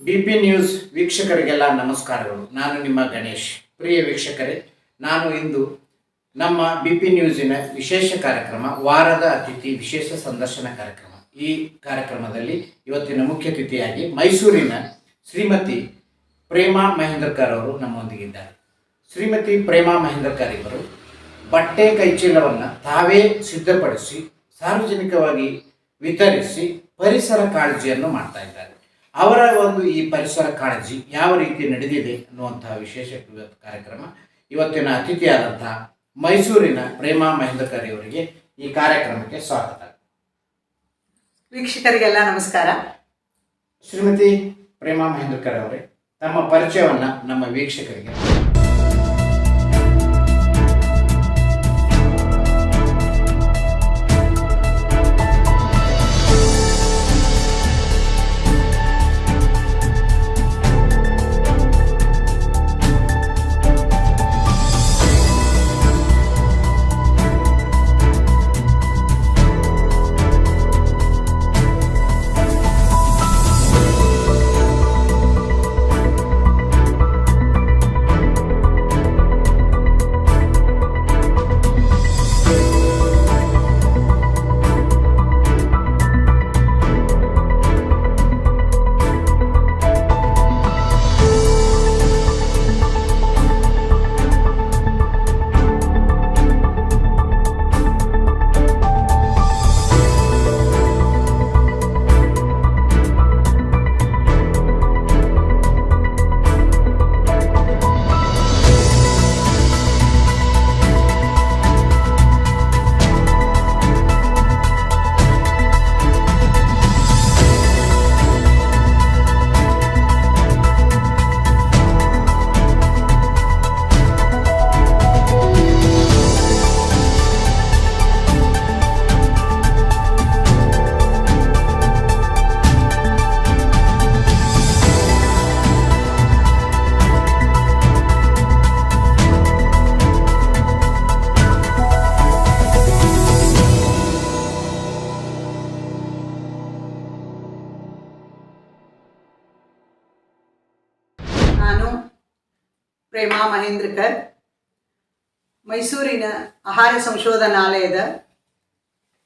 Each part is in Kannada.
ಬಿ ಪಿ ನ್ಯೂಸ್ ವೀಕ್ಷಕರಿಗೆಲ್ಲ ನಮಸ್ಕಾರಗಳು. ನಾನು ನಿಮ್ಮ ಗಣೇಶ್. ಪ್ರಿಯ ವೀಕ್ಷಕರೇ, ನಾನು ಇಂದು ನಮ್ಮ ಬಿ ಪಿ ನ್ಯೂಸಿನ ವಿಶೇಷ ಕಾರ್ಯಕ್ರಮ, ವಾರದ ಅತಿಥಿ ವಿಶೇಷ ಸಂದರ್ಶನ ಕಾರ್ಯಕ್ರಮ. ಈ ಕಾರ್ಯಕ್ರಮದಲ್ಲಿ ಇವತ್ತಿನ ಮುಖ್ಯ ಅತಿಥಿಯಾಗಿ ಮೈಸೂರಿನ ಶ್ರೀಮತಿ ಪ್ರೇಮಾ ಮಹೇಂದ್ರಕರ್ ಅವರು ನಮ್ಮೊಂದಿಗಿದ್ದಾರೆ. ಶ್ರೀಮತಿ ಪ್ರೇಮಾ ಮಹೇಂದ್ರಕರ್ ಇವರು ಬಟ್ಟೆ ಕೈಚೀಲವನ್ನು ತಾವೇ ಸಿದ್ಧಪಡಿಸಿ, ಸಾರ್ವಜನಿಕವಾಗಿ ವಿತರಿಸಿ ಪರಿಸರ ಕಾಳಜಿಯನ್ನು ಮಾಡ್ತಾ ಇದ್ದಾರೆ. ಅವರ ಒಂದು ಈ ಪರಿಸರ ಕಾಳಜಿ ಯಾವ ರೀತಿ ನಡೆದಿದೆ ಅನ್ನುವಂತಹ ವಿಶೇಷ ಕಾರ್ಯಕ್ರಮ. ಇವತ್ತಿನ ಅತಿಥಿಯಾದಂತಹ ಮೈಸೂರಿನ ಪ್ರೇಮಾ ಮಹೇಂದ್ರಕರ್ ಅವರಿಗೆ ಈ ಕಾರ್ಯಕ್ರಮಕ್ಕೆ ಸ್ವಾಗತ. ವೀಕ್ಷಕರಿಗೆಲ್ಲ ನಮಸ್ಕಾರ. ಶ್ರೀಮತಿ ಪ್ರೇಮಾ ಮಹೇಂದ್ರಕರ್ ಅವರೇ ತಮ್ಮ ಪರಿಚಯವನ್ನ ನಮ್ಮ ವೀಕ್ಷಕರಿಗೆ. ಪ್ರೇಮಾ ಮಹೇಂದ್ರಕರ್ ಮೈಸೂರಿನ ಆಹಾರ ಸಂಶೋಧನಾಲಯದ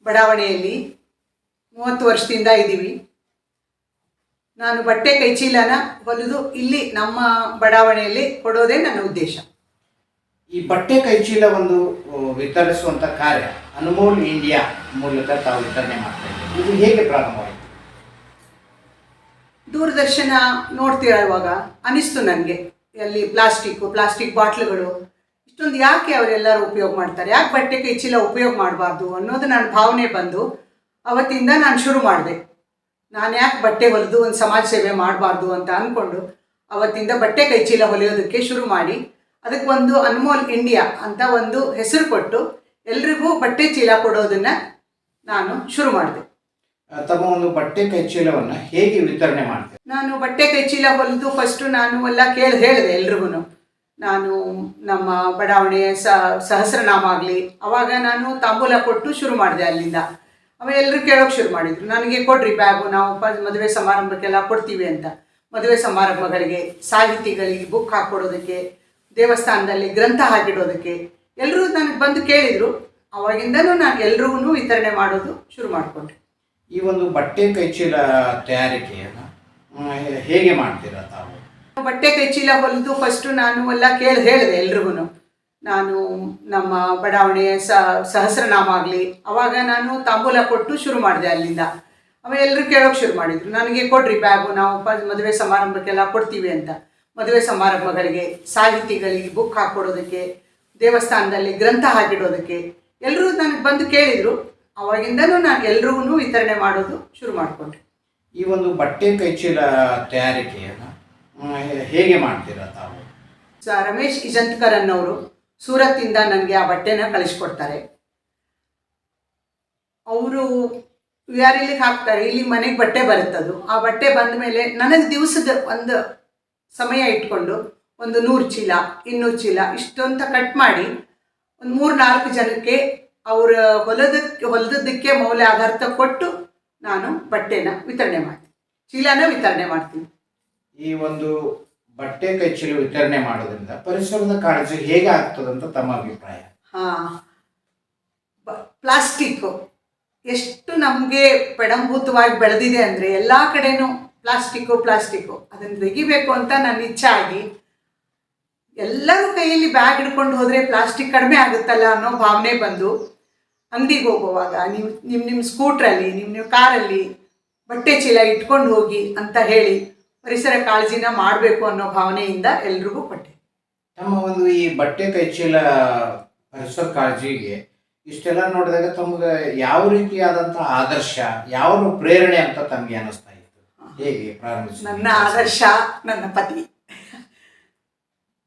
ಬಡಾವಣೆಯಲ್ಲಿ ಮೂವತ್ತು ವರ್ಷದಿಂದ ಇದ್ದೀವಿ. ನಾನು ಬಟ್ಟೆ ಕೈಚೀಲನ ಹೊಲಿದು ಇಲ್ಲಿ ನಮ್ಮ ಬಡಾವಣೆಯಲ್ಲಿ ಕೊಡೋದೇ ನನ್ನ ಉದ್ದೇಶ. ಈ ಬಟ್ಟೆ ಕೈಚೀಲ ಒಂದು ವಿತರಿಸುವಂತ ಕಾರ್ಯ ಅನುಮೋಲ್ ಇಂಡಿಯಾ ಮೂಲಕ ತಾವು ವಿತರಣೆ ಮಾಡ್ತಾ ಇದು ಹೇಗೆ ಪ್ರಾರಂಭವಾಯಿತು? ದೂರದರ್ಶನ ನೋಡ್ತಿರುವಾಗ ಅನಿಸ್ತು ನನಗೆ. ಅಲ್ಲಿ ಪ್ಲಾಸ್ಟಿಕ್ಕು ಪ್ಲಾಸ್ಟಿಕ್ ಬಾಟ್ಲುಗಳು. ಇಷ್ಟೊಂದು ಯಾಕೆ ಅವರೆಲ್ಲರೂ ಉಪಯೋಗ ಮಾಡ್ತಾರೆ? ಯಾಕೆ ಬಟ್ಟೆ ಕೈ ಚೀಲ ಉಪಯೋಗ ಮಾಡಬಾರ್ದು ಅನ್ನೋದು ನನ್ನ ಭಾವನೆ ಬಂದು ಅವತ್ತಿಂದ ನಾನು ಶುರು ಮಾಡಿದೆ. ನಾನು ಯಾಕೆ ಬಟ್ಟೆ ಹೊಲಿದು ಒಂದು ಸಮಾಜ ಸೇವೆ ಮಾಡಬಾರ್ದು ಅಂತ ಅಂದ್ಕೊಂಡು ಅವತ್ತಿಂದ ಬಟ್ಟೆ ಕೈಚೀಲ ಹೊಲಿಯೋದಕ್ಕೆ ಶುರು ಮಾಡಿ. ಅದಕ್ಕೆ ಒಂದು ಅನ್ಮೋಲ್ ಇಂಡಿಯಾ ಅಂತ ಒಂದು ಹೆಸರು ಕೊಟ್ಟು ಎಲ್ರಿಗೂ ಬಟ್ಟೆ ಚೀಲ ಕೊಡೋದನ್ನು ನಾನು ಶುರು ಮಾಡಿದೆ. ತಮ್ಮ ಒಂದು ಬಟ್ಟೆ ಕೈಚೀಲವನ್ನ ಹೇಗೆ ವಿತರಣೆ ಮಾಡ್ತೀವಿ ನಾನು ಬಟ್ಟೆ ಕೈಚೀಲ ಹೊಲಿದು ಫಸ್ಟು ನಾನು ಎಲ್ಲ ಕೇಳಿ ಹೇಳಿದೆ ಎಲ್ರಿಗೂ ನಾನು ನಮ್ಮ ಬಡಾವಣೆಯ ಸ, ಸಹಸ್ರನಾಮ ಆಗಲಿ, ಅವಾಗ ನಾನು ತಾಂಬೂಲ ಕೊಟ್ಟು ಶುರು ಮಾಡಿದೆ ಅಲ್ಲಿಂದ. ಅವ ಎಲ್ಲರೂ ಕೇಳೋಕೆ ಶುರು ಮಾಡಿದರು. ನನಗೆ ಕೊಡ್ರಿ ಬ್ಯಾಗು, ನಾವು ಮದುವೆ ಸಮಾರಂಭಕ್ಕೆಲ್ಲ ಕೊಡ್ತೀವಿ ಅಂತ. ಮದುವೆ ಸಮಾರಂಭಗಳಿಗೆ, ಸಾಹಿತಿಗಳಿಗೆ ಬುಕ್ ಹಾಕ್ಕೊಡೋದಕ್ಕೆ ದೇವಸ್ಥಾನದಲ್ಲಿ ಗ್ರಂಥ ಹಾಕಿಡೋದಕ್ಕೆ ಎಲ್ಲರೂ ನನಗೆ ಬಂದು ಕೇಳಿದರು. ಅವಾಗಿಂದನೂ ನಾನು ಎಲ್ರಿಗೂ ವಿತರಣೆ ಮಾಡೋದು ಶುರು ಮಾಡಿಕೊಂಡೆ. ಈ ಒಂದು ಬಟ್ಟೆ ಕೈಚೀಲ ತಯಾರಿಕೆಯನ್ನು ಹೇಗೆ ಮಾಡ್ತೀರಾ ತಾವು? ಬಟ್ಟೆ ಕೈಚೀಲ ಹೊಲಿದು ಫಸ್ಟು ನಾನು ಎಲ್ಲ ಕೇಳಿ ಹೇಳಿದೆ ಎಲ್ರಿಗೂ ನಾನು ನಮ್ಮ ಬಡಾವಣೆಯ ಸಹಸ್ರನಾಮ ಆಗಲಿ, ಅವಾಗ ನಾನು ತಾಂಬೂಲ ಕೊಟ್ಟು ಶುರು ಮಾಡಿದೆ ಅಲ್ಲಿಂದ. ಅವೆಲ್ಲರೂ ಕೇಳೋಕೆ ಶುರು ಮಾಡಿದರು. ನನಗೆ ಕೊಡ್ರಿ ಬ್ಯಾಗು ನಾವು ಮದುವೆ ಸಮಾರಂಭಕ್ಕೆಲ್ಲ ಕೊಡ್ತೀವಿ ಅಂತ. ಮದುವೆ ಸಮಾರಂಭಗಳಿಗೆ, ಸಾಹಿತಿಗಳಿಗೆ ಬುಕ್ ಹಾಕ್ಕೊಡೋದಕ್ಕೆ ದೇವಸ್ಥಾನದಲ್ಲಿ ಗ್ರಂಥ ಹಾಕಿಡೋದಕ್ಕೆ ಎಲ್ಲರೂ ನನಗೆ ಬಂದು ಕೇಳಿದರು. ಅವಾಗಿಂದನೂ ನಾನು ಎಲ್ರಿಗೂ ವಿತರಣೆ ಮಾಡೋದು ಶುರು ಮಾಡಿಕೊಂಡೆ. ಈ ಒಂದು ಬಟ್ಟೆ ಕೈಚೀಲ ತಯಾರಿಕೆಯನ್ನು ಹೇಗೆ ಮಾಡ್ತೀರಾ ತಾವು? ಸ ರಮೇಶ್ ಇಜಂತ್ಕರ್ ಅನ್ನೋರು ಸೂರತ್ತಿಂದ ನನಗೆ ಆ ಬಟ್ಟೆನ ಕಳಿಸ್ಕೊಡ್ತಾರೆ. ಅವರು ಯಾರಿಲ್ಲಿಗೆ ಹಾಕ್ತಾರೆ, ಇಲ್ಲಿ ಮನೆಗೆ ಬಟ್ಟೆ ಬರುತ್ತದು. ಆ ಬಟ್ಟೆ ಬಂದ ಮೇಲೆ ನನಗೆ ದಿವಸದ ಒಂದು ಸಮಯ ಇಟ್ಕೊಂಡು ಒಂದು ನೂರು ಚೀಲ, ಇನ್ನೂರು ಚೀಲ ಇಷ್ಟೊಂತ ಕಟ್ ಮಾಡಿ ಒಂದು ಮೂರು ನಾಲ್ಕು ಜನಕ್ಕೆ ಅವರ ಹೊಲದಕ್ಕೆ ಹೊಲದಕ್ಕೆ ಮೌಲ್ಯ ಆಧಾರಿತ ಕೊಟ್ಟು ನಾನು ಬಟ್ಟೆನ ವಿತರಣೆ ಮಾಡ್ತೀನಿ. ಚೀಲನ ವಿತರಣೆ ಮಾಡ್ತೀನಿ. ಈ ಒಂದು ಬಟ್ಟೆ ಕೈಚೀಲ ವಿತರಣೆ ಮಾಡೋದ್ರಿಂದ ಪರಿಸರದ ಕಾಳಜಿ ಹೇಗೆ ಆಗ್ತದಂತ ತಮ್ಮ ಅಭಿಪ್ರಾಯ? ಹಾಂ. ಪ್ಲಾಸ್ಟಿಕ್ಕು ಎಷ್ಟು ನಮಗೆ ಪೆಡಂಭೂತವಾಗಿ ಬೆಳೆದಿದೆ ಅಂದರೆ ಎಲ್ಲ ಕಡೆನೂ ಪ್ಲಾಸ್ಟಿಕ್ಕು ಪ್ಲಾಸ್ಟಿಕ್ಕು ಅದನ್ನು ತೆಗಿಬೇಕು ಅಂತ ನನ್ನ ಇಚ್ಛೆ ಆಗಿ ಎಲ್ಲರೂ ಕೈಯಲ್ಲಿ ಬ್ಯಾಗ್ ಹಿಡ್ಕೊಂಡು ಹೋದರೆ ಪ್ಲಾಸ್ಟಿಕ್ ಕಡಿಮೆ ಆಗುತ್ತಲ್ಲ ಅನ್ನೋ ಭಾವನೆ ಬಂದು ಅಂಗಡಿಗೆ ಹೋಗುವಾಗ ನೀವು ನಿಮ್ಮ ನಿಮ್ಮ ಸ್ಕೂಟ್ರಲ್ಲಿ ನಿಮ್ಮ ನಿಮ್ಮ ಕಾರಲ್ಲಿ ಬಟ್ಟೆ ಚೀಲ ಇಟ್ಕೊಂಡು ಹೋಗಿ ಅಂತ ಹೇಳಿ ಪರಿಸರ ಕಾಳಜಿನ ಮಾಡಬೇಕು ಅನ್ನೋ ಭಾವನೆಯಿಂದ ಎಲ್ರಿಗೂ ಕೊಟ್ಟೆ. ತಮ್ಮ ಒಂದು ಈ ಬಟ್ಟೆ ಕೈಚೀಲ ಪರಿಸರ ಕಾಳಜಿಗೆ ಇಷ್ಟೆಲ್ಲ ನೋಡಿದಾಗ ತಮಗೆ ಯಾವ ರೀತಿಯಾದಂಥ ಆದರ್ಶ ಯಾವ ಪ್ರೇರಣೆ ಅಂತ ತಮಗೆ ಅನಿಸ್ತಾ ಇತ್ತು? ಹೇಗೆ ಪ್ರಾರಂಭಿಸಿ ನನ್ನ ಆದರ್ಶ ನನ್ನ ಪತಿ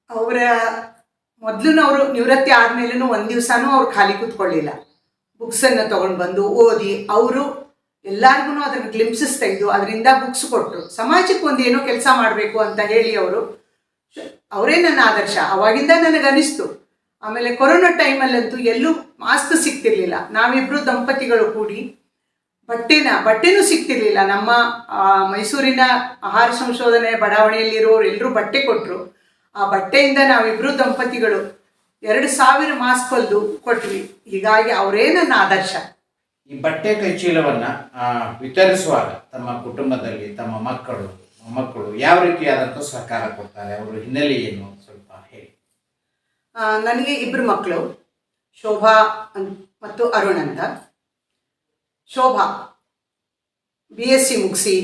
ಅವರ ಮೊದಲು ಅವರು ನಿವೃತ್ತಿ ಆದ್ಮೇಲೂ ಒಂದು ದಿವಸನೂ ಅವ್ರು ಖಾಲಿ ಕೂತ್ಕೊಳ್ಳಿಲ್ಲ. ಬುಕ್ಸನ್ನು ತೊಗೊಂಡು ಬಂದು ಓದಿ ಅವರು ಎಲ್ಲರಿಗೂ ಅದನ್ನು ಗ್ಲಿಮ್ಸಸ್ ತೆಗೆದು ಅದರಿಂದ ಬುಕ್ಸ್ ಕೊಟ್ಟರು ಸಮಾಜಕ್ಕೆ ಒಂದು ಏನೋ ಕೆಲಸ ಮಾಡಬೇಕು ಅಂತ ಹೇಳಿ ಅವರು ಅವರೇ ನನ್ನ ಆದರ್ಶ. ಅವಾಗಿಂದ ನನಗನಿಸ್ತು. ಆಮೇಲೆ ಕೊರೋನಾ ಟೈಮಲ್ಲಂತೂ ಎಲ್ಲೂ ಮಾಸ್ಕ್ ಸಿಗ್ತಿರ್ಲಿಲ್ಲ ನಾವಿಬ್ಬರು ದಂಪತಿಗಳು ಕೂಡಿ ಬಟ್ಟೆನ, ಬಟ್ಟೆನೂ ಸಿಗ್ತಿರ್ಲಿಲ್ಲ ನಮ್ಮ ಮೈಸೂರಿನ ಆಹಾರ ಸಂಶೋಧನೆ ಬಡಾವಣೆಯಲ್ಲಿರೋರು ಎಲ್ಲರೂ ಬಟ್ಟೆ ಕೊಟ್ಟರು ಆ ಬಟ್ಟೆಯಿಂದ ನಾವಿಬ್ಬರು ದಂಪತಿಗಳು ಎರಡು ಸಾವಿರ ಮಾಸ್ಕ್ ಹೊಲ್ದು ಕೊಟ್ವಿ. ಹೀಗಾಗಿ ಅವರೇ ನನ್ನ ಆದರ್ಶ? ಈ ಬಟ್ಟೆ ಕೈಚೀಲವನ್ನ ಆ, ವಿತರಿಸುವಾಗ ತಮ್ಮ ಕುಟುಂಬದಲ್ಲಿ ತಮ್ಮ ಮಕ್ಕಳು ಮೊಮ್ಮಕ್ಕಳು ಯಾವ ರೀತಿಯಾದಂಥ ಸಹಕಾರ ಕೊಡ್ತಾರೆ? ಅವರ ಹಿನ್ನೆಲೆ ಏನು? ಸ್ವಲ್ಪ ಹೇಳಿ. ನನಗೆ ಇಬ್ಬರು ಮಕ್ಕಳು ಶೋಭಾ ಮತ್ತು ಅರುಣ್ ಅಂತ. ಶೋಭಾ ಬಿ ಎಸ್ ಸಿ ಮುಗಿಸಿ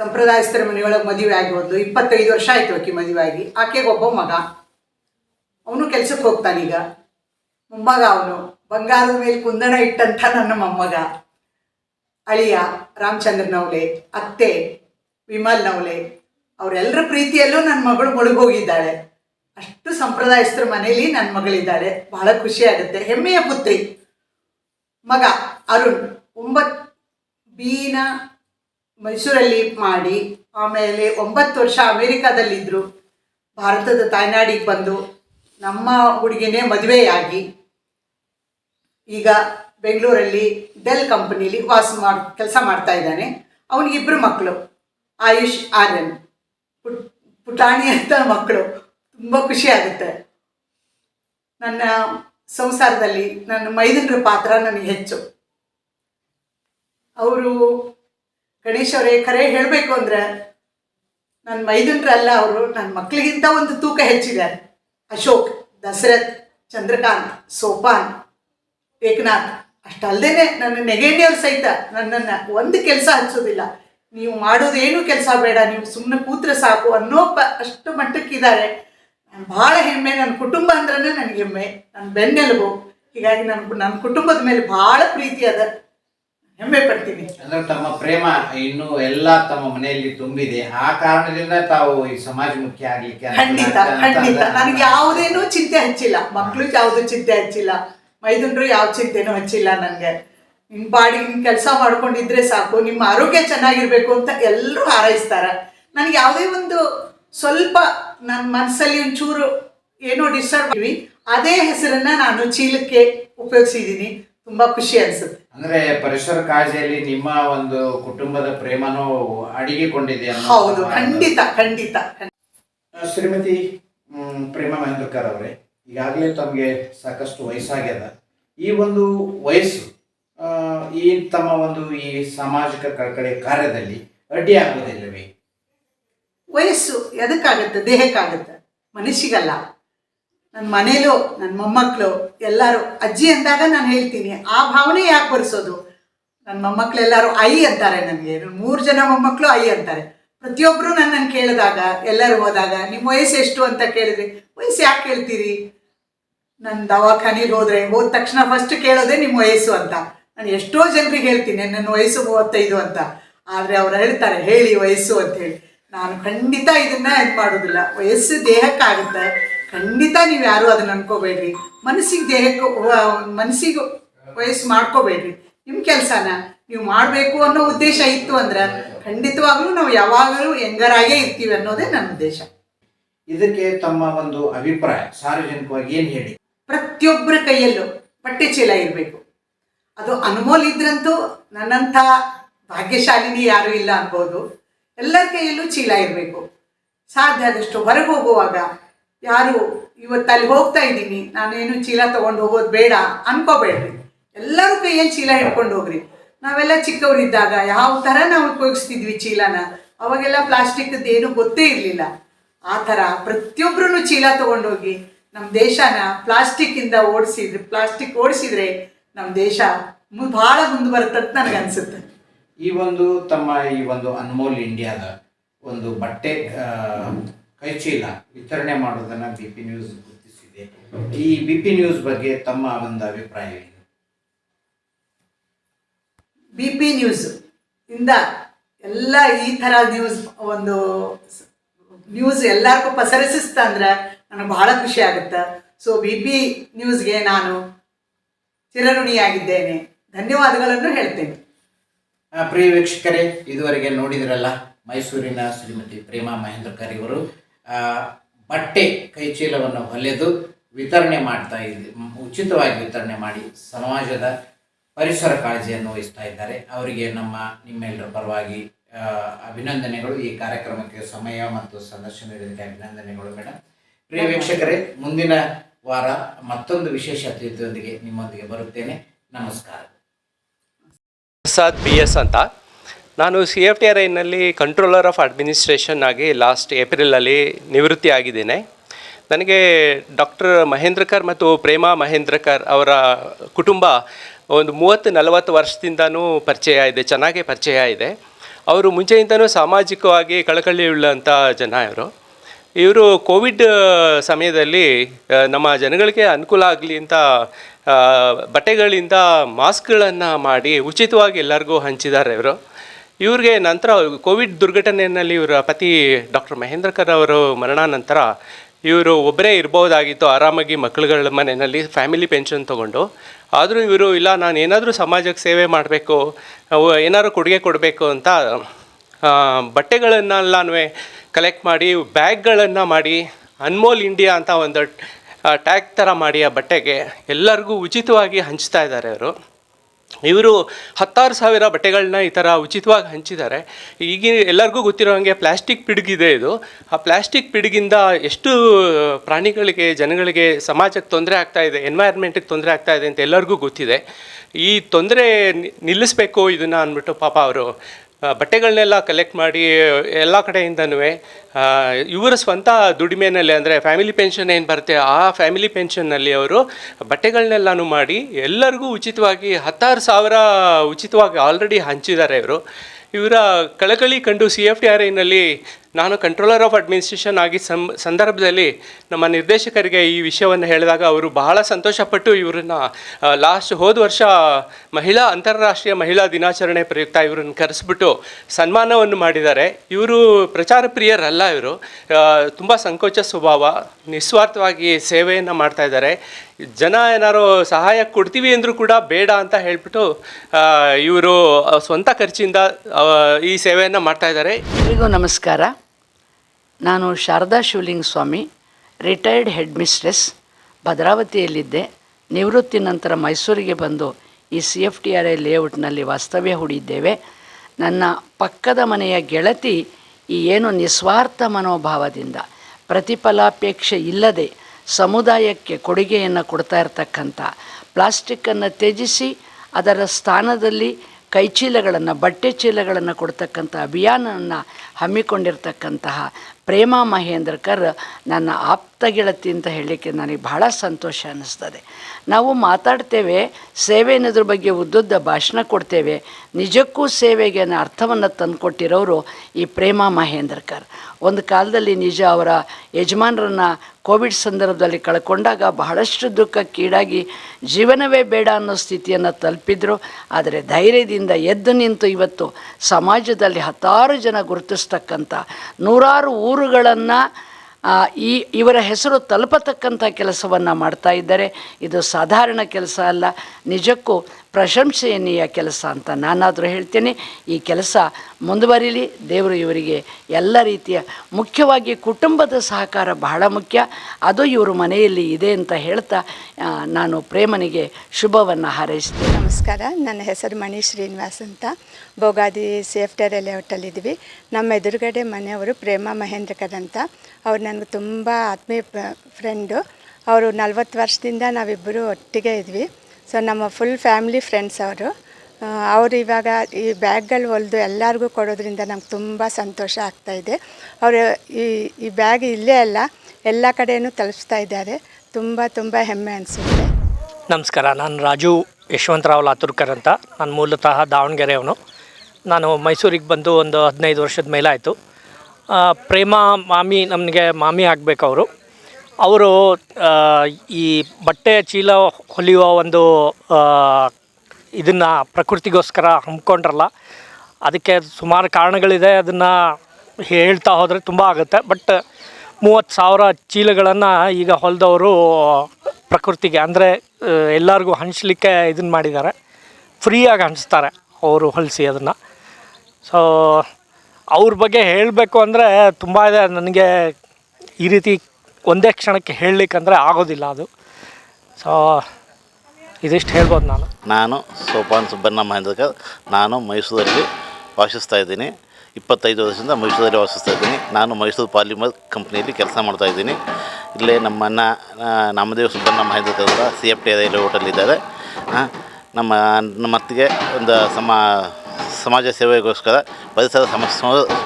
ಸಂಪ್ರದಾಯಸ್ಥರ ಮನೆಯೊಳಗೆ ಮದುವೆ ಆಗಿ ಹೋದ್ಲು. ಇಪ್ಪತ್ತೈದು ವರ್ಷ ಆಯ್ತು ಆಕೆ ಮದುವೆ ಆಗಿ ಆಕೆಗೆ ಒಬ್ಬ ಮಗ. ಅವನು ಕೆಲ್ಸಕ್ಕೆ ಹೋಗ್ತಾನೀಗ ಮೊಮ್ಮಗ ಅವನು. ಬಂಗಾರದ ಮೇಲೆ ಕುಂದಣ ಇಟ್ಟಂಥ ನನ್ನ ಮೊಮ್ಮಗ. ಅಳಿಯ ರಾಮಚಂದ್ರ ನವಲೆ ಅತ್ತೆ ವಿಮಲ್ ನವಲೆ ಅವರೆಲ್ಲರ ಪ್ರೀತಿಯಲ್ಲೂ ನನ್ನ ಮಗಳು ಮುಳುಗೋಗಿದ್ದಾಳೆ. ಅಷ್ಟು ಸಂಪ್ರದಾಯಸ್ಥರ ಮನೆಯಲ್ಲಿ ನನ್ನ ಮಗಳಿದ್ದಾಳೆ. ಬಹಳ ಖುಷಿ ಆಗುತ್ತೆ. ಹೆಮ್ಮೆಯ ಪುತ್ರಿ. ಮಗ ಅರುಣ್ ಒಂಬತ್ತು ಬೀನ ಮೈಸೂರಲ್ಲಿ ಮಾಡಿ, ಆಮೇಲೆ ಒಂಬತ್ತು ವರ್ಷ ಅಮೇರಿಕಾದಲ್ಲಿದ್ದರು ಭಾರತದ ತಾಯ್ನಾಡಿಗೆ ಬಂದು ನಮ್ಮ ಹುಡುಗಿನೇ ಮದುವೆಯಾಗಿ ಈಗ ಬೆಂಗಳೂರಲ್ಲಿ ಡೆಲ್ ಕಂಪ್ನಿಲಿ ವಾಸ ಮಾಡಿ, ಕೆಲಸ ಮಾಡ್ತಾ ಇದ್ದಾನೆ. ಅವನಿಗಿಬ್ಬರು ಮಕ್ಕಳು ಆಯುಷ್, ಆರ್ಯನ್. ಪುಟ್, ಪುಟಾಣಿ ಅಂತ ಮಕ್ಕಳು ತುಂಬ ಖುಷಿ ಆಗುತ್ತೆ. ನನ್ನ ಸಂಸಾರದಲ್ಲಿ ನನ್ನ ಮೈದನರ ಪಾತ್ರ ನನಗೆ ಹೆಚ್ಚು. ಅವರು ಗಣೇಶ್ ಅವರೇ ಕರೆ ಹೇಳಬೇಕು ಅಂದರೆ, ನನ್ನ ಮೈದುನರಲ್ಲ ಅವರು, ನನ್ನ ಮಕ್ಕಳಿಗಿಂತ ಒಂದು ತೂಕ ಹೆಚ್ಚಿದ್ದಾರೆ ಅಶೋಕ್ ದಸರತ್ ಚಂದ್ರಕಾಂತ್, ಸೋಪಾನ್, ಏಕನಾಥ್ ಅಷ್ಟಲ್ದೇನೆ ನನ್ನ ನೆಗೆಟಿವ್ ಸಹಿತ ನನ್ನನ್ನು ಒಂದು ಕೆಲಸ ಹಚ್ಚೋದಿಲ್ಲ. ನೀವು ಮಾಡೋದೇನು ಕೆಲಸ ಬೇಡ, ನೀವು ಸುಮ್ಮನೆ ಕೂತ್ರೆ ಸಾಕು ಅನ್ನೋ ಪ ಅಷ್ಟು ಮಟ್ಟಕ್ಕಿದ್ದಾರೆ. ನಾನು ಭಾಳ ಹೆಮ್ಮೆ ನನ್ನ ಕುಟುಂಬ ಅಂದ್ರೆ ನನಗೆ ಹೆಮ್ಮೆ ನನ್ನ ಬೆನ್ನೆಲುಬು. ಹೀಗಾಗಿ ನನ್ನ ನನ್ನ ಕುಟುಂಬದ ಮೇಲೆ ಭಾಳ ಪ್ರೀತಿ ಅದ. ಹೆಮ್ಮೆ ಪಡ್ತೀನಿ ಅಂದ್ರೆ ತಮ್ಮ ಪ್ರೇಮ ಇನ್ನು ಎಲ್ಲ ತಮ್ಮ ಮನೆಯಲ್ಲಿ ತುಂಬಿದೆ. ಆ ಕಾರಣದಿಂದ ತಾವು ಈ ಸಮಾಜ ಮುಖ್ಯ ಆಗ್ಲಿಕ್ಕೆ ಖಂಡಿತ ಖಂಡಿತ. ನನಗೆ ಯಾವುದೇನೂ ಚಿಂತೆ ಹಚ್ಚಿಲ್ಲ. ಮಕ್ಳು ಯಾವುದು ಚಿಂತೆ ಹಚ್ಚಿಲ್ಲ. ಮೈದುಂಡ್ರು ಯಾವ ಚಿಂತೆನೂ ಹಚ್ಚಿಲ್ಲ ನನಗೆ. ನಿಮ್ಮ ಬಾಡಿ ನಿಮ್ಮ ಕೆಲಸ ಮಾಡ್ಕೊಂಡಿದ್ರೆ ಸಾಕು. ನಿಮ್ಮ ಆರೋಗ್ಯ ಚೆನ್ನಾಗಿರ್ಬೇಕು ಅಂತ ಎಲ್ಲರೂ ಹಾರೈಸ್ತಾರ. ನನಗೆ ಯಾವುದೇ ಒಂದು ಸ್ವಲ್ಪ ನನ್ನ ಮನಸ್ಸಲ್ಲಿ ಒಂಚೂರು ಏನೋ ಡಿಸ್ಟರ್ಬ್ ಅದೇ ಹೆಸರನ್ನ ನಾನು ಚೀಲಕ್ಕೆ ಉಪಯೋಗಿಸಿದ್ದೀನಿ. ತುಂಬಾ ಖುಷಿ ಅನಿಸುತ್ತೆ. ಅಂದ್ರೆ ಪರಿಸರ ಕಾಳಜಿಯಲ್ಲಿ ನಿಮ್ಮ ಒಂದು ಕುಟುಂಬದ ಪ್ರೇಮನೂ ಅಡಿಗೆಕೊಂಡಿದೆ ಅನ್ನೋ ಹೌದು ಖಂಡಿತ ಖಂಡಿತ ಶ್ರೀಮತಿ ಮ್, ಪ್ರೇಮ ಮಹೇಂದ್ರಕರ್ ಅವರೇ ಈಗಾಗಲೇ ತಮಗೆ ಸಾಕಷ್ಟು ವಯಸ್ಸಾಗ್ಯದ. ಈ ಒಂದು ವಯಸ್ಸು ಆ, ಈ ತಮ್ಮ ಒಂದು ಈ ಸಾಮಾಜಿಕ ಕಳಕಳಿ ಕಾರ್ಯದಲ್ಲಿ ಅಡ್ಡಿ ಆಗೋದಿಲ್ಲವೇ? ವಯಸ್ಸು ಎದಕ್ಕಾಗತ್ತೆ? ದೇಹಕ್ಕಾಗತ್ತೆ? ಮನುಷ್ಯಗಲ್ಲ ನನ್ನ ಮನೇಲೂ ನನ್ನ ಮೊಮ್ಮಕ್ಕಳು ಎಲ್ಲರೂ ಅಜ್ಜಿ ಅಂದಾಗ ನಾನು ಹೇಳ್ತೀನಿ, ಆ ಭಾವನೆ ಯಾಕೆ ಬರೆಸೋದು? ನನ್ನ ಮೊಮ್ಮಕ್ಕಳೆಲ್ಲರೂ ಐ ಅಂತಾರೆ ನನಗೆ. ಮೂರು ಜನ ಮೊಮ್ಮಕ್ಕಳು ಐ ಅಂತಾರೆ. ಪ್ರತಿಯೊಬ್ಬರು ನನ್ನನ್ನು ಕೇಳಿದಾಗ, ಎಲ್ಲರೂ ಹೋದಾಗ ನಿಮ್ಮ ವಯಸ್ಸು ಎಷ್ಟು? ಅಂತ ಕೇಳಿದ್ರಿ, ವಯಸ್ಸು ಯಾಕೆ ಕೇಳ್ತೀರಿ? ನನ್ನ ದವಾಖಾನೆಗೆ ಹೋದ್ರೆ, ಹೋದ ತಕ್ಷಣ ಫಸ್ಟ್ ಕೇಳೋದೇ ನಿಮ್ಮ ವಯಸ್ಸು ಅಂತ. ನಾನು ಎಷ್ಟೋ ಜನರಿಗೆ ಹೇಳ್ತೀನಿ ನನ್ನ ವಯಸ್ಸು ಮೂವತ್ತೈದು ಅಂತ. ಆದರೆ ಅವ್ರು ಹೇಳ್ತಾರೆ, ಹೇಳಿ ವಯಸ್ಸು ಅಂತ ಹೇಳಿ. ನಾನು ಖಂಡಿತ ಇದನ್ನ ಇದು ಮಾಡೋದಿಲ್ಲ. ವಯಸ್ಸು ದೇಹಕ್ಕಾಗುತ್ತೆ. ಖಂಡಿತ ನೀವು ಯಾರು ಅದನ್ನ ಅನ್ಕೋಬೇಡ್ರಿ. ಮನಸ್ಸಿಗೆ ದೇಹಕ್ಕೆ ಮನಸ್ಸಿಗೆ ವಯಸ್ಸು ಮಾಡ್ಕೋಬೇಡ್ರಿ. ನಿಮ್ಮ ಕೆಲಸನ ನೀವು ಮಾಡಬೇಕು ಅನ್ನೋ ಉದ್ದೇಶ ಇತ್ತು ಅಂದ್ರೆ ಖಂಡಿತವಾಗ್ಲೂ ನಾವು ಯಾವಾಗಲೂ ಹೆಂಗರಾಗೇ ಇರ್ತೀವಿ ಅನ್ನೋದೇ ನನ್ನ ಉದ್ದೇಶ. ಇದಕ್ಕೆ ತಮ್ಮ ಒಂದು ಅಭಿಪ್ರಾಯ ಸಾರ್ವಜನಿಕವಾಗಿ ಏನು ಹೇಳಿ? ಪ್ರತಿಯೊಬ್ಬರ ಕೈಯಲ್ಲೂ ಬಟ್ಟೆ ಚೀಲ ಇರಬೇಕು. ಅದು ಅನ್ಮೋಲ್ ಇದ್ರಂತೂ ನನ್ನಂಥ ಭಾಗ್ಯಶಾಲಿನಿ ಯಾರೂ ಇಲ್ಲ ಅನ್ಬೋದು. ಎಲ್ಲರ ಕೈಯಲ್ಲೂ ಚೀಲ ಇರಬೇಕು. ಸಾಧ್ಯ ಆದಷ್ಟು ಹೊರಗೆ ಹೋಗುವಾಗ ಯಾರು, ಇವತ್ತು ಅಲ್ಲಿ ಹೋಗ್ತಾ ಇದ್ದೀನಿ. ನಾನೇನು ಚೀಲ ತೊಗೊಂಡು ಹೋಗೋದು ಬೇಡ ಅನ್ಕೋಬೇಡ್ರಿ. ಎಲ್ಲರೂ ಕೈಯಲ್ಲಿ ಚೀಲ ಹಿಡ್ಕೊಂಡು ಹೋಗ್ರಿ. ನಾವೆಲ್ಲ ಚಿಕ್ಕವರಿದ್ದಾಗ ಯಾವ ಥರ ನಾವು ಉಪಯೋಗಿಸ್ತಿದ್ವಿ ಚೀಲನ? ಅವಾಗೆಲ್ಲ ಪ್ಲಾಸ್ಟಿಕ್ದು ಏನು ಗೊತ್ತೇ ಇರಲಿಲ್ಲ. ಆ ಥರ ಪ್ರತಿಯೊಬ್ಬರೂ ಚೀಲ ತೊಗೊಂಡೋಗಿ ನಮ್ಮ ದೇಶನ ಪ್ಲಾಸ್ಟಿಕ್ಕಿಂದ ಓಡಿಸಿದ್ರೆ, ಪ್ಲಾಸ್ಟಿಕ್ ಓಡಿಸಿದ್ರೆ ನಮ್ಮ ದೇಶ ಭಾಳ ಮುಂದೆ ಬರುತ್ತಂತ ನನಗನ್ಸುತ್ತೆ ಈ ಒಂದು ತಮ್ಮ ಈ ಒಂದು ಅನ್ಮೋಲ್ ಇಂಡಿಯಾದ ಒಂದು ಬಟ್ಟೆ ಕೈಚೀಲ ವಿತರಣೆ ಮಾಡೋದನ್ನು ಬಿ ಪಿ ನ್ಯೂಸ್ ಗುರುತಿಸಿದೆ. ಈ ಬಿ ಪಿ ನ್ಯೂಸ್ ಬಗ್ಗೆ ತಮ್ಮ ಒಂದು ಅಭಿಪ್ರಾಯ ಏನು? ಬಿ ಪಿ ನ್ಯೂಸ್ ಇಂದ ಎಲ್ಲ ಈ ಥರ ನ್ಯೂಸ್ ಒಂದು ನ್ಯೂಸ್ ಎಲ್ಲರಿಗೂ ಪಸರಿಸಿಸ್ತಂದ್ರೆ ನನಗೆ ಬಹಳ ಖುಷಿ ಆಗುತ್ತೆ. ಸೊ ಬಿ ಪಿ ನ್ಯೂಸ್ಗೆ ನಾನು ಚಿರಋಣಿಯಾಗಿದ್ದೇನೆ. ಧನ್ಯವಾದಗಳನ್ನು ಹೇಳ್ತೇನೆ. ಪ್ರಿಯ ವೀಕ್ಷಕರೇ ಇದುವರೆಗೆ ನೋಡಿದ್ರಲ್ಲ ಮೈಸೂರಿನ ಶ್ರೀಮತಿ ಪ್ರೇಮಾ ಮಹೇಂದ್ರಕರ್ ಇವರು ಬಟ್ಟೆ ಕೈಚೀಲವನ್ನು ಹೊಲೆದು ವಿತರಣೆ ಮಾಡ್ತಾ ಇದ್ದ ಉಚಿತವಾಗಿ ವಿತರಣೆ ಮಾಡಿ ಸಮಾಜದ ಪರಿಸರ ಕಾಳಜಿಯನ್ನು ವಹಿಸ್ತಾ ಇದ್ದಾರೆ. ಅವರಿಗೆ ನಮ್ಮ ನಿಮ್ಮೆಲ್ಲರ ಪರವಾಗಿ ಅಭಿನಂದನೆಗಳು. ಈ ಕಾರ್ಯಕ್ರಮಕ್ಕೆ ಸಮಯ ಮತ್ತು ಸಂದರ್ಶನ ನೀಡಿದಕ್ಕೆ ಅಭಿನಂದನೆಗಳು ಮೇಡಮ್ ಪ್ರಿಯ ವೀಕ್ಷಕರೇ, ಮುಂದಿನ ವಾರ ಮತ್ತೊಂದು ವಿಶೇಷ ಅತಿಥಿಯೊಂದಿಗೆ ನಿಮ್ಮೊಂದಿಗೆ ಬರುತ್ತೇನೆ. ನಮಸ್ಕಾರ. ಪ್ರಸಾದ್ ಬಿ ಎಸ್ ಅಂತ ನಾನು ಸಿ ಎಫ್ ಟಿ ಆರ್ ಐನಲ್ಲಿ ಕಂಟ್ರೋಲರ್ ಆಫ್ ಅಡ್ಮಿನಿಸ್ಟ್ರೇಷನ್ ಆಗಿ ಲಾಸ್ಟ್ ಏಪ್ರಿಲಲ್ಲಿ ನಿವೃತ್ತಿ ಆಗಿದ್ದೇನೆ. ನನಗೆ ಡಾಕ್ಟರ್ ಮಹೇಂದ್ರಕರ್ ಮತ್ತು ಪ್ರೇಮಾ ಮಹೇಂದ್ರಕರ್ ಅವರ ಕುಟುಂಬ ಒಂದು ಮೂವತ್ತು ನಲವತ್ತು ವರ್ಷದಿಂದನೂ ಪರಿಚಯ ಇದೆ, ಚೆನ್ನಾಗೇ ಪರಿಚಯ ಇದೆ. ಅವರು ಮುಂಚೆಯಿಂದನೂ ಸಾಮಾಜಿಕವಾಗಿ ಕಳಕಳಿ ಉಳ್ಳಂಥ ಜನ ಇವರು. ಇವರು ಕೋವಿಡ್ ಸಮಯದಲ್ಲಿ ನಮ್ಮ ಜನಗಳಿಗೆ ಅನುಕೂಲ ಆಗಲಿ ಅಂತ ಬಟ್ಟೆಗಳಿಂದ ಮಾಸ್ಕ್ಗಳನ್ನು ಮಾಡಿ ಉಚಿತವಾಗಿ ಎಲ್ಲರಿಗೂ ಹಂಚಿದ್ದಾರೆ ಇವರು. ಇವ್ರಿಗೆ ನಂತರ ಕೋವಿಡ್ ದುರ್ಘಟನೆಯಲ್ಲಿ ಇವರ ಪತಿ ಡಾಕ್ಟರ್ ಮಹೇಂದ್ರಕರ್ ಅವರು ಮರಣಾನಂತರ ಇವರು ಒಬ್ಬರೇ ಇರ್ಬೋದಾಗಿತ್ತು, ಆರಾಮಾಗಿ ಮಕ್ಕಳುಗಳ ಮನೆಯಲ್ಲಿ ಫ್ಯಾಮಿಲಿ ಪೆನ್ಷನ್ ತೊಗೊಂಡು. ಆದರೂ ಇವರು, ಇಲ್ಲ, ನಾನು ಏನಾದರೂ ಸಮಾಜಕ್ಕೆ ಸೇವೆ ಮಾಡಬೇಕು ಏನಾದರೂ ಕೊಡುಗೆ ಕೊಡಬೇಕು ಅಂತ ಬಟ್ಟೆಗಳನ್ನೆಲ್ಲನೂ ಕಲೆಕ್ಟ್ ಮಾಡಿ, ಬ್ಯಾಗ್ಗಳನ್ನು ಮಾಡಿ, ಅನ್ಮೋಲ್ ಇಂಡಿಯಾ ಅಂತ ಒಂದು ಟ್ಯಾಗ್ ಥರ ಮಾಡಿ ಆ ಬಟ್ಟೆಗೆ ಎಲ್ಲರಿಗೂ ಉಚಿತವಾಗಿ ಹಂಚ್ತಾ ಇದ್ದಾರೆ ಅವರು ಇವರು ಹತ್ತಾರು ಸಾವಿರ ಬಟ್ಟೆಗಳನ್ನ ಈ ಥರ ಉಚಿತವಾಗಿ ಹಂಚಿದ್ದಾರೆ. ಈಗಿನ ಎಲ್ಲರಿಗೂ ಗೊತ್ತಿರೋ ಹಾಗೆ ಪ್ಲ್ಯಾಸ್ಟಿಕ್ ಪಿಡುಗಿದೆ ಇದು. ಆ ಪ್ಲ್ಯಾಸ್ಟಿಕ್ ಪಿಡುಗಿಂದ ಎಷ್ಟು ಪ್ರಾಣಿಗಳಿಗೆ, ಜನಗಳಿಗೆ ಸಮಾಜಕ್ಕೆ ತೊಂದರೆ ಆಗ್ತಾ ಇದೆ ಎನ್ವೈರ್ಮೆಂಟಿಗೆ ತೊಂದರೆ ಆಗ್ತಾ ಇದೆ ಅಂತ ಎಲ್ಲರಿಗೂ ಗೊತ್ತಿದೆ. ಈ ತೊಂದರೆ ನಿಲ್ಲಿಸಬೇಕು ಇದನ್ನು ಅಂದ್ಬಿಟ್ಟು ಪಾಪ ಅವರು. ಬಟ್ಟೆಗಳನ್ನೆಲ್ಲ ಕಲೆಕ್ಟ್ ಮಾಡಿ, ಎಲ್ಲ ಕಡೆಯಿಂದನೂ ಇವರ ಸ್ವಂತ ದುಡಿಮೆನಲ್ಲಿ ಅಂದರೆ ಫ್ಯಾಮಿಲಿ ಪೆನ್ಷನ್ ಏನು ಬರುತ್ತೆ, ಆ ಫ್ಯಾಮಿಲಿ ಪೆನ್ಷನ್ನಲ್ಲಿ ಅವರು ಬಟ್ಟೆಗಳನ್ನೆಲ್ಲನೂ ಮಾಡಿ, ಎಲ್ಲರಿಗೂ ಉಚಿತವಾಗಿ ಹತ್ತಾರು ಸಾವಿರ ಉಚಿತವಾಗಿ ಆಲ್ರೆಡಿ ಹಂಚಿದ್ದಾರೆ ಇವರು. ಇವರ ಕಳಕಳಿ ಕಂಡು ಸಿ ಎಫ್ ಟಿ ಆರ್ ಐನಲ್ಲಿ ನಾನು ಕಂಟ್ರೋಲರ್ ಆಫ್ ಅಡ್ಮಿನಿಸ್ಟ್ರೇಷನ್ ಆಗಿ ಸಂ ಸಂದರ್ಭದಲ್ಲಿ ನಮ್ಮ ನಿರ್ದೇಶಕರಿಗೆ ಈ ವಿಷಯವನ್ನು ಹೇಳಿದಾಗ ಅವರು ಬಹಳ ಸಂತೋಷಪಟ್ಟು ಇವರನ್ನು ಲಾಸ್ಟ್ ಹೋದ ವರ್ಷ ಮಹಿಳಾ, ಅಂತಾರಾಷ್ಟ್ರೀಯ ಮಹಿಳಾ ದಿನಾಚರಣೆ ಪ್ರಯುಕ್ತ ಇವರನ್ನು ಕರೆಸ್ಬಿಟ್ಟು ಸನ್ಮಾನವನ್ನು ಮಾಡಿದ್ದಾರೆ. ಇವರು ಪ್ರಚಾರ ಪ್ರಿಯರಲ್ಲ ಇವರು. ತುಂಬ ಸಂಕೋಚ ಸ್ವಭಾವ, ನಿಸ್ವಾರ್ಥವಾಗಿ ಸೇವೆಯನ್ನು ಮಾಡ್ತಾ ಇದ್ದಾರೆ. ಜನ ಏನಾರು ಸಹಾಯ ಕೊಡ್ತೀವಿ ಅಂದರೂ ಕೂಡ ಬೇಡ ಅಂತ ಹೇಳಿಬಿಟ್ಟು ಇವರು ಸ್ವಂತ ಖರ್ಚಿಂದ ಈ ಸೇವೆಯನ್ನು ಮಾಡ್ತಾ ಇದ್ದಾರೆ. ಎಲ್ರಿಗೂ ನಮಸ್ಕಾರ. ನಾನು Sharada Shivalinga Swami retired head mistress ಭದ್ರಾವತಿಯಲ್ಲಿದ್ದೆ. ನಿವೃತ್ತಿ ನಂತರ ಮೈಸೂರಿಗೆ ಬಂದು ಈ C F T R I ಲೇಔಟ್ನಲ್ಲಿ ವಾಸ್ತವ್ಯ ಹೂಡಿದ್ದೇವೆ. ನನ್ನ ಪಕ್ಕದ ಮನೆಯ ಗೆಳತಿ ಈ ಏನು ನಿಸ್ವಾರ್ಥ ಮನೋಭಾವದಿಂದ ಪ್ರತಿಫಲಾಪೇಕ್ಷೆ ಇಲ್ಲದೆ ಸಮುದಾಯಕ್ಕೆ ಕೊಡುಗೆಯನ್ನು ಕೊಡ್ತಾ ಇರತಕ್ಕಂಥ ಪ್ಲಾಸ್ಟಿಕ್ಕನ್ನು ತ್ಯಜಿಸಿ ಅದರ ಸ್ಥಾನದಲ್ಲಿ ಕೈಚೀಲಗಳನ್ನು, ಬಟ್ಟೆ ಚೀಲಗಳನ್ನು ಕೊಡ್ತಕ್ಕಂಥ ಅಭಿಯಾನವನ್ನು ಹಮ್ಮಿಕೊಂಡಿರ್ತಕ್ಕಂತಹ ಪ್ರೇಮ ಮಹೇಂದ್ರಕರ್ ನನ್ನ ಆಪ್ತ ಗೆಳತಿ ಅಂತ ಹೇಳಲಿಕ್ಕೆ ನನಗೆ ಬಹಳ ಸಂತೋಷ ಅನ್ನಿಸ್ತದೆ. ನಾವು ಮಾತಾಡ್ತೇವೆ, ಸೇವೆ ಅನ್ನೋದ್ರ ಬಗ್ಗೆ ಉದ್ದುದ್ದ ಭಾಷಣ ಕೊಡ್ತೇವೆ. ನಿಜಕ್ಕೂ ಸೇವೆಗೆ ಅರ್ಥವನ್ನು ತಂದುಕೊಟ್ಟಿರೋರು ಈ ಪ್ರೇಮ ಮಹೇಂದ್ರಕರ್. ಒಂದು ಕಾಲದಲ್ಲಿ ನಿಜ ಅವರ ಯಜಮಾನರನ್ನು ಕೋವಿಡ್ ಸಂದರ್ಭದಲ್ಲಿ ಕಳ್ಕೊಂಡಾಗ ಬಹಳಷ್ಟು ದುಃಖಕ್ಕೀಡಾಗಿ ಜೀವನವೇ ಬೇಡ ಅನ್ನೋ ಸ್ಥಿತಿಯನ್ನು ತಲುಪಿದ್ರು. ಆದರೆ ಧೈರ್ಯದಿಂದ ಎದ್ದು ನಿಂತು ಇವತ್ತು ಸಮಾಜದಲ್ಲಿ ಹತ್ತಾರು ಜನ ಗುರುತಿಸ್ತಕ್ಕಂಥ ನೂರಾರು ಊರುಗಳನ್ನು ಈ, ಇವರ ಹೆಸರು ತಲುಪತಕ್ಕಂಥ ಕೆಲಸವನ್ನು ಮಾಡ್ತಾ ಇದ್ದಾರೆ. ಇದು ಸಾಧಾರಣ ಕೆಲಸ ಅಲ್ಲ. ನಿಜಕ್ಕೂ ಪ್ರಶಂಸನೀಯ ಕೆಲಸ ಅಂತ ನಾನಾದರೂ ಹೇಳ್ತೇನೆ. ಈ ಕೆಲಸ ಮುಂದುವರಿಲಿ. ದೇವರು ಇವರಿಗೆ ಎಲ್ಲ ರೀತಿಯ ಮುಖ್ಯವಾಗಿ ಕುಟುಂಬದ ಸಹಕಾರ ಬಹಳ ಮುಖ್ಯ. ಅದು ಇವರು ಮನೆಯಲ್ಲಿ ಇದೆ ಅಂತ ಹೇಳ್ತಾ ನಾನು ಪ್ರೇಮನಿಗೆ ಶುಭವನ್ನು ಹಾರೈಸ್ತೇನೆ ನಮಸ್ಕಾರ. ನನ್ನ ಹೆಸರು ಮಣಿ ಶ್ರೀನಿವಾಸ್ ಅಂತ. ಬೋಗಾದಿ ಸೇಫ್ಟರ್ ಲೇಔಟಲ್ಲಿದ್ದೀವಿ ನಮ್ಮ ಎದುರುಗಡೆ ಮನೆಯವರು ಪ್ರೇಮ ಮಹೇಂದ್ರಕರ್ ಅಂತ ಅವ್ರು ನನಗೆ ತುಂಬ ಆತ್ಮೀಯ ಫ್ರೆಂಡು. ಅವರು ನಲ್ವತ್ತು ವರ್ಷದಿಂದ ನಾವಿಬ್ಬರು ಒಟ್ಟಿಗೆ ಇದ್ವಿ. ಸೊ ನಮ್ಮ ಫುಲ್ ಫ್ಯಾಮಿಲಿ ಫ್ರೆಂಡ್ಸ್ ಅವರು. ಅವರು ಇವಾಗ ಈ ಬ್ಯಾಗ್ಗಳು ಹೊಲಿದು ಎಲ್ಲರಿಗೂ ಕೊಡೋದ್ರಿಂದ ನಮ್ಗೆ ತುಂಬ ಸಂತೋಷ ಆಗ್ತಾಯಿದೆ ಅವರು ಈ ಈ ಬ್ಯಾಗ್ ಇಲ್ಲೇ ಅಲ್ಲ, ಎಲ್ಲ ಕಡೆಯೂ ತಲುಪಿಸ್ತಾ ಇದ್ದಾರೆ. ತುಂಬ ತುಂಬ ಹೆಮ್ಮೆ ಅನಿಸುತ್ತೆ. ನಮಸ್ಕಾರ, ನಾನು ರಾಜು ಯಶವಂತರಾವ್ ಲಾತುರ್ಕರ್ ಅಂತ. ನಾನು ಮೂಲತಃ ದಾವಣಗೆರೆಯವನು. ನಾನು ಮೈಸೂರಿಗೆ ಬಂದು ಒಂದು ಹದಿನೈದು ವರ್ಷದ ಮೇಲಾಯಿತು. ಪ್ರೇಮ ಮಾಮಿ ನಮಗೆ ಮಾಮಿ ಆಗಬೇಕು ಅವರು ಅವರು ಈ ಬಟ್ಟೆ ಚೀಲ ಹೊಲಿಯುವ ಒಂದು ಇದನ್ನು ಪ್ರಕೃತಿಗೋಸ್ಕರ ಹಮ್ಮಿಕೊಂಡ್ರಲ್ಲ, ಅದಕ್ಕೆ ಸುಮಾರು ಕಾರಣಗಳಿದೆ, ಅದನ್ನು ಹೇಳ್ತಾ ಹೋದರೆ ತುಂಬ ಆಗುತ್ತೆ. ಬಟ್ ಮೂವತ್ತು ಸಾವಿರ ಚೀಲಗಳನ್ನು ಈಗ ಹೊಲಿದವರು ಪ್ರಕೃತಿಗೆ, ಅಂದರೆ ಎಲ್ಲರಿಗೂ ಹಂಚಲಿಕ್ಕೆ ಇದನ್ನು ಮಾಡಿದ್ದಾರೆ. ಫ್ರೀಯಾಗಿ ಹಂಚ್ತಾರೆ ಅವರು ಹೊಲಿಸಿ ಅದನ್ನು. ಸೊ, ಅವ್ರ ಬಗ್ಗೆ ಹೇಳಬೇಕು ಅಂದರೆ ತುಂಬ ಇದೆ. ನನಗೆ ಈ ರೀತಿ ಒಂದೇ ಕ್ಷಣಕ್ಕೆ ಹೇಳಲಿಕ್ಕಂದ್ರೆ ಆಗೋದಿಲ್ಲ ಅದು. ಸೊ ಇದಿಷ್ಟು ಹೇಳ್ಬೋದು ನಾನು. ನಾನು ಸೋಪಾನ್ ಸುಬ್ಬಣ್ಣ ಮಹೇಂದ್ರಕರ್ ನಾನು ಮೈಸೂರಲ್ಲಿ ವಾಸಿಸ್ತಾ ಇದ್ದೀನಿ. ಇಪ್ಪತ್ತೈದು ವರ್ಷದಿಂದ ಮೈಸೂರಲ್ಲಿ ವಾಸಿಸ್ತಾ ಇದ್ದೀನಿ. ನಾನು ಮೈಸೂರು ಪಾಲಿಮರ್ ಕಂಪ್ನಿಯಲ್ಲಿ ಕೆಲಸ ಮಾಡ್ತಾ ಇದ್ದೀನಿ. ಇಲ್ಲೇ ನಮ್ಮ ಅಣ್ಣ Namdev Subbanna Mahendrakar C F T railway hotel ಇದ್ದಾರೆ. ನಮ್ಮ ನಮ್ಮ ಅತ್ತಿಗೆ ಒಂದು ಸಮ ಸಮಾಜ ಸೇವೆಗೋಸ್ಕರ, ಪರಿಸರ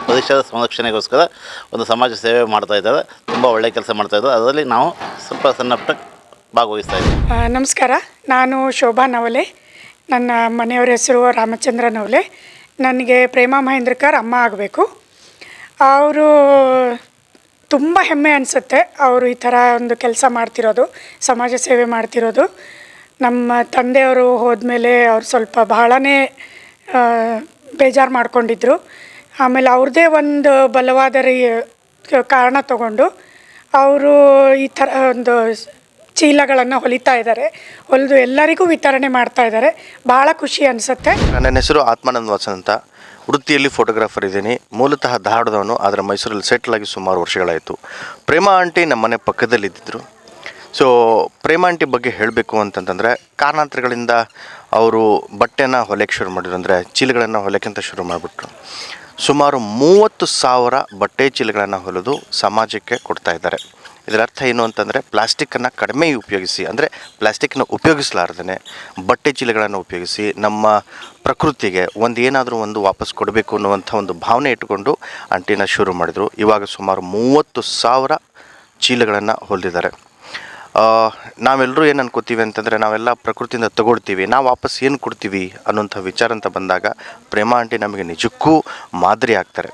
ಪರಿಸರ ಸಂರಕ್ಷಣೆಗೋಸ್ಕರ ಒಂದು ಸಮಾಜ ಸೇವೆ ಮಾಡ್ತಾ ಇದ್ದಾರೆ. ತುಂಬ ಒಳ್ಳೆಯ ಕೆಲಸ ಮಾಡ್ತಾ ಇದ್ದಾರೆ. ಅದರಲ್ಲಿ ನಾವು ಸ್ವಲ್ಪ ಸಣ್ಣ ಪುಟ್ಟ ಭಾಗವಹಿಸ್ತಾ ಇದ್ದೀವಿ. ನಮಸ್ಕಾರ. ನಾನು ಶೋಭಾ ನವಲೆ. ನನ್ನ ಮನೆಯವರ ಹೆಸರು ರಾಮಚಂದ್ರ ನವಲೆ. ನನಗೆ ಪ್ರೇಮ ಮಹೇಂದ್ರಕರ್ ಅಮ್ಮ ಆಗಬೇಕು. ಅವರು ತುಂಬ ಹೆಮ್ಮೆ ಅನಿಸುತ್ತೆ ಅವರು ಈ ಥರ ಒಂದು ಕೆಲಸ ಮಾಡ್ತಿರೋದು, ಸಮಾಜ ಸೇವೆ ಮಾಡ್ತಿರೋದು. ನಮ್ಮ ತಂದೆಯವರು ಹೋದ್ಮೇಲೆ ಅವ್ರು ಸ್ವಲ್ಪ ಬಹಳನೇ ಬೇಜಾರು ಮಾಡ್ಕೊಂಡಿದ್ರು. ಆಮೇಲೆ ಅವ್ರದ್ದೇ ಒಂದು ಬಲವಾದ ಕಾರಣ ತಗೊಂಡು ಅವರು ಈ ಥರ ಒಂದು ಚೀಲಗಳನ್ನು ಹೊಲಿತಾ ಇದ್ದಾರೆ ಹೊಲಿದು ಎಲ್ಲರಿಗೂ ವಿತರಣೆ ಮಾಡ್ತಾ ಇದ್ದಾರೆ ಭಾಳ ಖುಷಿ ಅನಿಸುತ್ತೆ. ನನ್ನ ಹೆಸರು ಆತ್ಮಾನಂದ್ ವಸಂತ ವೃತ್ತಿಯಲ್ಲಿ ಫೋಟೋಗ್ರಾಫರ್ ಇದ್ದೀನಿ. ಮೂಲತಃ ಧಾರವಾಡದವನು, ಆದರೆ ಮೈಸೂರಲ್ಲಿ ಸೆಟ್ಲ್ ಆಗಿ ಸುಮಾರು ವರ್ಷಗಳಾಯಿತು. ಪ್ರೇಮ ಆಂಟಿ ನಮ್ಮನೆ ಪಕ್ಕದಲ್ಲಿ ಇದ್ದಿದ್ರು ಸೊ ಪ್ರೇಮಾಂಟಿ ಬಗ್ಗೆ ಹೇಳಬೇಕು ಅಂತಂತಂದರೆ, ಕಾರಣಾಂತರಗಳಿಂದ ಅವರು ಬಟ್ಟೆನ ಹೊಲೆಯಕ್ಕೆ ಶುರು ಮಾಡಿದ್ರು ಅಂದರೆ ಚೀಲಗಳನ್ನು ಹೊಲೆಕ್ಕಿಂತ ಶುರು ಮಾಡಿಬಿಟ್ರು. ಸುಮಾರು ಮೂವತ್ತು ಸಾವಿರ ಬಟ್ಟೆ ಚೀಲಗಳನ್ನು ಹೊಲಿದು ಸಮಾಜಕ್ಕೆ ಕೊಡ್ತಾ ಇದ್ದಾರೆ. ಇದರ ಅರ್ಥ ಏನು ಅಂತಂದರೆ, ಪ್ಲಾಸ್ಟಿಕ್ಕನ್ನು ಕಡಿಮೆ ಉಪಯೋಗಿಸಿ, ಅಂದರೆ ಪ್ಲಾಸ್ಟಿಕ್ನ ಉಪಯೋಗಿಸಲಾರ್ದೇ ಬಟ್ಟೆ ಚೀಲಗಳನ್ನು ಉಪಯೋಗಿಸಿ ನಮ್ಮ ಪ್ರಕೃತಿಗೆ ಒಂದು ಏನಾದರೂ ಒಂದು ವಾಪಸ್ ಕೊಡಬೇಕು ಅನ್ನುವಂಥ ಒಂದು ಭಾವನೆ ಇಟ್ಟುಕೊಂಡು ಅಂಟಿನ ಶುರು ಮಾಡಿದರು. ಇವಾಗ ಸುಮಾರು ಮೂವತ್ತು ಸಾವಿರ ಚೀಲಗಳನ್ನು ಹೊಲಿದಿದ್ದಾರೆ. ನಾವೆಲ್ಲರೂ ಏನು ಅನ್ಕೋತೀವಿ ಅಂತಂದರೆ ನಾವೆಲ್ಲ ಪ್ರಕೃತಿಯಿಂದ ತಗೊಳ್ತೀವಿ. ನಾವು ವಾಪಸ್ ಏನು ಕೊಡ್ತೀವಿ ಅನ್ನೋಂಥ ವಿಚಾರ ಅಂತ ಬಂದಾಗ ಪ್ರೇಮ ಆಂಟಿ ನಮಗೆ ನಿಜಕ್ಕೂ ಮಾದರಿ ಆಗ್ತಾರೆ.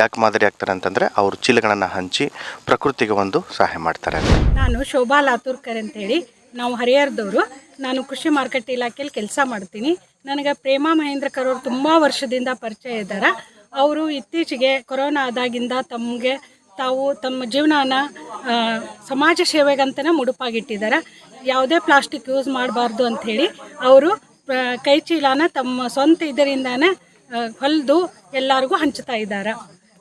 ಯಾಕೆ ಮಾದರಿ ಆಗ್ತಾರೆ ಅಂತಂದರೆ ಅವರು ಚೀಲಗಳನ್ನು ಹಂಚಿ ಪ್ರಕೃತಿಗೆ ಒಂದು ಸಹಾಯ ಮಾಡ್ತಾರೆ. ನಾನು ಶೋಭಾ ಲಾತೂರ್ಕರ್ ಅಂತೇಳಿ. ನಾವು ಹರಿಹರದವರು. ನಾನು ಕೃಷಿ ಮಾರುಕಟ್ಟೆ ಇಲಾಖೆಯಲ್ಲಿ ಕೆಲಸ ಮಾಡ್ತೀನಿ. ನನಗೆ ಪ್ರೇಮ ಮಹೇಂದ್ರಕರ್ ಅವರು ತುಂಬ ವರ್ಷದಿಂದ ಪರಿಚಯ ಇದ್ದಾರೆ ಅವರು ಇತ್ತೀಚೆಗೆ ಕೊರೋನಾ ಆದಾಗಿಂದ ತಮಗೆ ತಾವು ತಮ್ಮ ಜೀವನನ ಸಮಾಜ ಸೇವೆಗಂತನೇ ಮುಡುಪಾಗಿಟ್ಟಿದ್ದಾರೆ. ಯಾವುದೇ ಪ್ಲಾಸ್ಟಿಕ್ ಯೂಸ್ ಮಾಡಬಾರ್ದು ಅಂಥೇಳಿ ಅವರು ಕೈ ಚೀಲನ ತಮ್ಮ ಸ್ವಂತ ಇದರಿಂದಾನೇ ಹೊಲಿದು ಎಲ್ಲರಿಗೂ ಹಂಚ್ತಾ ಇದ್ದಾರೆ.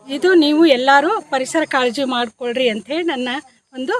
ಇದು ನೀವು ಎಲ್ಲರೂ ಪರಿಸರ ಕಾಳಜಿ ಮಾಡಿಕೊಳ್ಳ್ರಿ ಅಂಥೇಳಿ ನನ್ನ ಒಂದು